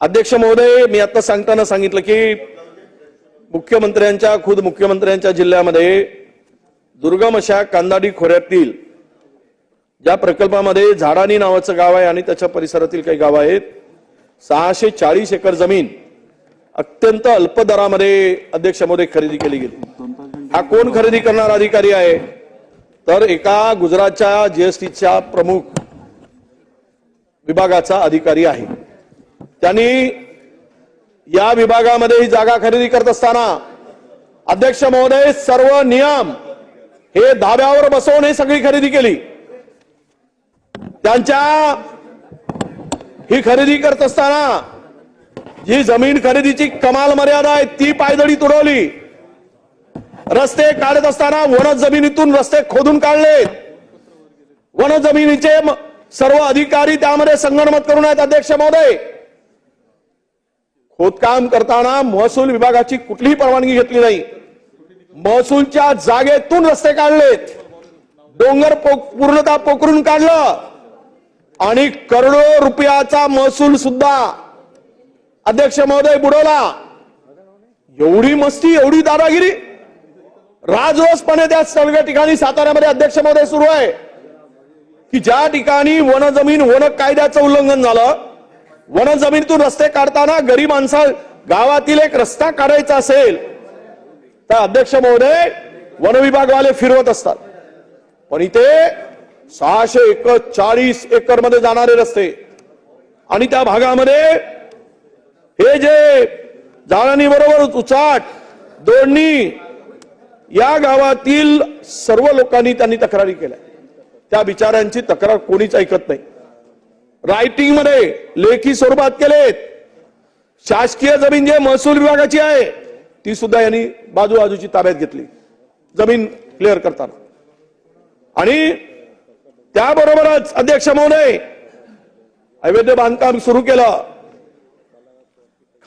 अध्यक्ष महोदय मी आता सांगताना सांगितलं की मुख्यमंत्र्यांच्या खुद मुख्यमंत्र्यांच्या जिल्ह्यामध्ये दुर्गम अशा कांदाडी खोऱ्यातील ज्या प्रकल्पामध्ये झाडानी नावाचं गाव आहे आणि त्याच्या परिसरातील काही गाव आहेत सहाशे चाळीस एकर जमीन अत्यंत अल्प दरामध्ये अध्यक्ष महोदय खरेदी केली गेली. हा कोण खरेदी करणारा अधिकारी आहे? तर एका गुजरातच्या जीएसटीच्या प्रमुख विभागाचा अधिकारी आहे. त्यांनी या विभागामध्ये ही जागा खरेदी करत असताना अध्यक्ष महोदय सर्व नियम हे धाब्यावर बसवून ही सगळी खरेदी केली. त्यांच्या ही खरेदी करत असताना जी जमीन खरेदीची कमाल मर्यादा आहे ती पायदळी तुडवली. रस्ते काढत असताना वन जमिनीतून रस्ते खोदून काढले. वन जमिनीचे सर्व अधिकारी त्यामध्ये संगणमत करून आहेत अध्यक्ष महोदय. खोदकाम करताना महसूल विभागाची कुठलीही परवानगी घेतली नाही. महसूलच्या जागेतून रस्ते काढलेत. डोंगर पोक पूर्णतः पोखरून काढलं. आणि करोडो रुपयाचा महसूल सुद्धा अध्यक्ष महोदय बुडवला. एवढी मस्ती एवढी दादागिरी. राजरोसपणे त्या सगळ्या ठिकाणी साताऱ्यामध्ये अध्यक्ष महोदय सुरू आहे. की ज्या ठिकाणी वन जमीन वन कायद्याचं उल्लंघन झालं वन जमिनीतून रस्ते काढताना गरीब माणसा गावातील एक रस्ता काढायचा असेल तर अध्यक्ष महोदय वन विभागवाले फिरवत असतात. पण इथे सहाशे एकर चाळीस एकरमध्ये जाणारे रस्ते. आणि त्या भागामध्ये हे जे जाळणी बरोबर उचाट दोडणी या गावातील सर्व लोकांनी त्यांनी तक्रारी केल्या. त्या बिचाऱ्यांची तक्रार कोणीच ऐकत नाही. रायटिंगमध्ये लेखी स्वरूपात केलेत. शासकीय जमीन जे महसूल विभागाची आहे ती सुद्धा यांनी बाजू बाजूची ताब्यात घेतली. जमीन क्लिअर करताना. आणि त्याबरोबरच अध्यक्ष महोदय अवैध बांधकाम सुरू केलं.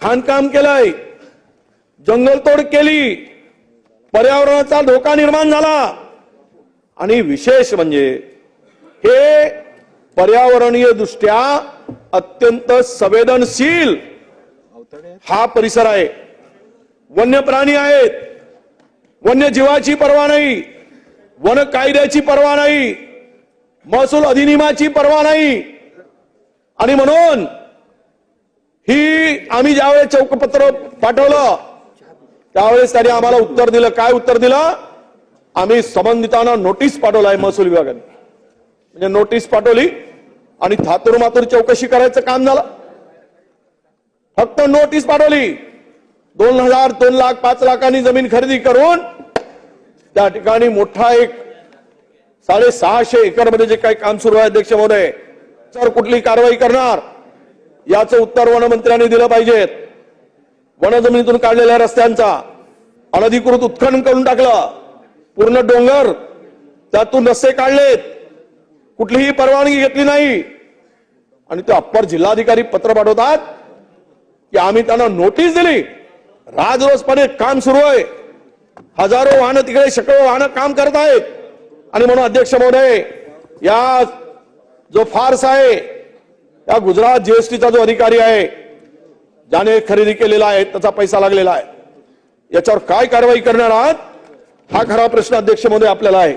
खाणकाम केलंय. जंगलतोड केली. पर्यावरणाचा धोका निर्माण झाला. आणि विशेष म्हणजे हे पर्यावरणीय दृष्ट्या अत्यंत संवेदनशील हा परिसर आहे. वन्य प्राणी आहेत. वन्य जीवाची पर्वा नाही. वन कायद्याची पर्वा नाही. महसूल अधिनियमाची पर्वा नाही. आणि म्हणून ही आम्ही ज्यावेळेस चौकपत्र पाठवलं त्यावेळेस त्यांनी आम्हाला उत्तर दिलं. काय उत्तर दिलं? आम्ही संबंधितांना नोटीस पाठवलं आहे महसूल विभागाने. म्हणजे नोटीस पाठवली. आणि थातूर मातूर चौकशी करायचं काम झालं. फक्त नोटीस पाठवली. दोन हजार दोन लाख पाच लाखांनी जमीन खरेदी करून त्या ठिकाणी मोठा एक साडेसहाशे एकरमध्ये जे काही काम सुरू आहे अध्यक्ष महोदय त्यावर कुठली कारवाई करणार? याचं उत्तर वनमंत्र्यांनी दिलं पाहिजेत. वन जमिनीतून काढलेल्या रस्त्यांचा अनधिकृत उत्खनन करून टाकलं. पूर्ण डोंगर त्यातून रस्ते काढलेत. कुठलीही परवानगी घेतली नाही. आणि ते अप्पर जिल्हाधिकारी पत्र पाठवतात की आम्ही त्यांना नोटीस दिली. राजरोसपणे काम सुरू आहे. हजारो वाहनं तिकडे शेकडो वाहनं काम करत आहेत. आणि म्हणून अध्यक्ष महोदय या जो फार्स आहे या गुजरात जीएसटीचा जो अधिकारी आहे ज्याने खरेदी केलेला आहे त्याचा पैसा लागलेला आहे. याच्यावर काय कारवाई करणार आहात हा खरा प्रश्न अध्यक्ष महोदय आपल्याला आहे.